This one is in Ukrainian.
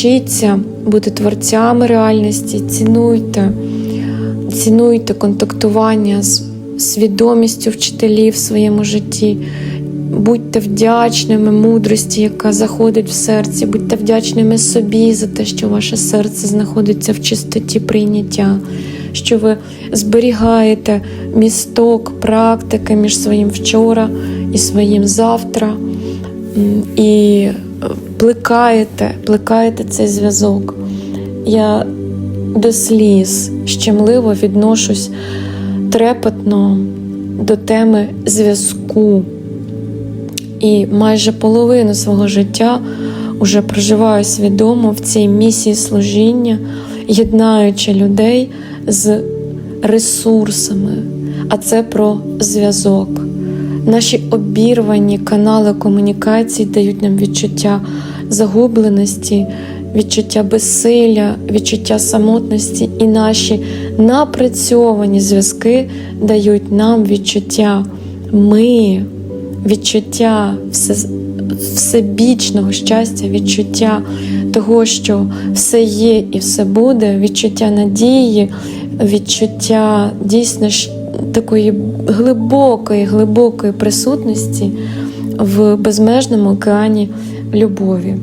Вчіться бути творцями реальності, цінуйте, цінуйте контактування з свідомістю вчителів в своєму житті. Будьте вдячними мудрості, яка заходить в серці, будьте вдячними собі за те, що ваше серце знаходиться в чистоті прийняття, що ви зберігаєте місток, практики між своїм вчора і своїм завтра, і плекаєте, плекаєте цей зв'язок. Я до сліз щемливо відношусь трепетно до теми зв'язку. І майже половину свого життя уже проживаю свідомо в цій місії служіння, єднаючи людей з ресурсами, а це про зв'язок. Наші обірвані канали комунікації дають нам відчуття загубленості, відчуття безсилля, відчуття самотності, і наші напрацьовані зв'язки дають нам відчуття ми, відчуття все, всебічного щастя, відчуття того, що все є і все буде, відчуття надії, відчуття дійсно такої глибокої, глибокої присутності в безмежному океані любові.